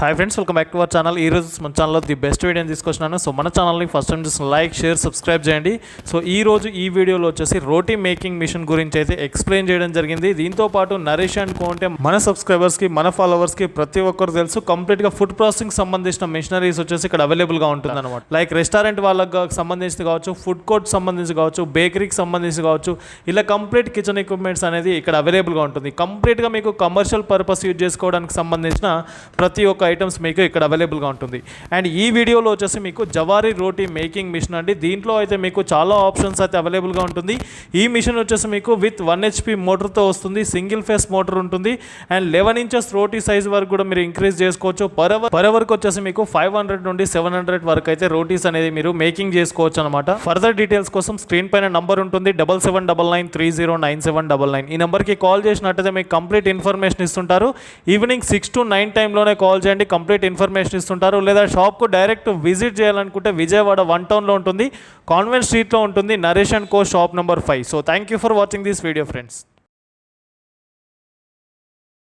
Hi friends welcome back to our channel ఈ రోజు మన ఛానల్లో ది బెస్ట్ వీడియోని తీసుకొచ్చినాను. సో మన ఛానల్ని ఫస్ట్ టైం చూసిన లైక్ షేర్ సబ్స్క్రైబ్ చేయండి. సో ఈ రోజు ఈ వీడియోలో వచ్చేసి రోటీ మేకింగ్ మిషన్ గురించి అయితే ఎక్స్ప్లెయిన్ చేయడం జరిగింది. దీంతో పాటు నరేష్ అండ్ కోంటే మన సబ్స్క్రైబర్స్కి మన ఫాలోవర్స్కి ప్రతి ఒక్కరు తెలుసు. కంప్లీట్గా ఫుడ్ ప్రాసెసింగ్ సంబంధించిన మిషనరీస్ వచ్చేసి ఇక్కడ అవైలబుల్గా ఉంటుంది అనమాట లైక్ రెస్టారెంట్ వాళ్ళకి సంబంధించి కావచ్చు ఫుడ్ కోర్ట్ సంబంధించి కావచ్చు బేకరీకి సంబంధించి కావచ్చు. ఇలా కంప్లీట్ కిచెన్ ఎక్విప్మెంట్స్ అనేది ఇక్కడ అవైలబుల్గా ఉంటుంది. కంప్లీట్గా మీకు కమర్షియల్ పర్పస్ యూజ్ చేసుకోవడానికి సంబంధించిన ప్రతి ఒక్క ఐటమ్స్ మీకు ఇక్కడ అవైలబుల్గా ఉంటుంది. అండ్ ఈ వీడియోలో వచ్చేసి మీకు జవారీ రోటీ మేకింగ్ మిషన్ అండి. దీంట్లో అయితే మీకు చాలా ఆప్షన్స్ అయితే అవైలబుల్గా ఉంటుంది. ఈ మిషన్ వచ్చేసి మీకు విత్ వన్ హెచ్పి మోటార్తో వస్తుంది. సింగిల్ ఫేస్ మోటార్ ఉంటుంది. And eleven inches roti size వరకు కూడా మీరు ఇంక్రీజ్ చేసుకోవచ్చు. పర్ అవర్ పర్ అవర్కి వచ్చేసి మీకు ఫైవ్ హండ్రెడ్ నుండి సెవెన్ హండ్రెడ్ వరకు అయితే రోటీస్ అనేది మీరు మేకింగ్ చేసుకోవచ్చు అనమాట ఫర్దర్ డీటెయిల్స్ కోసం స్క్రీన్ పైన నంబర్ ఉంటుంది. Double seven double nine three zero nine seven double nine ఈ నెంబర్కి కాల్ చేసినట్టయితే మీకు కంప్లీట్ ఇన్ఫర్మేషన్ ఇస్తుంటారు. ఈవినింగ్ సిక్స్ టు నైన్ టైంలోనే కాల్ చేయండి. చేయండి కంప్లీట్ ఇన్ఫర్మేషన్ ఇస్తుంటారు. లేదా షాప్కు డైరెక్ట్ విజిట్ చేయాలనుకుంటే విజయవాడ వన్ టౌన్లో ఉంటుంది. కాన్వెంట్ స్ట్రీట్లో ఉంటుంది Naresh and co shop number five. So thank you for watching this video friends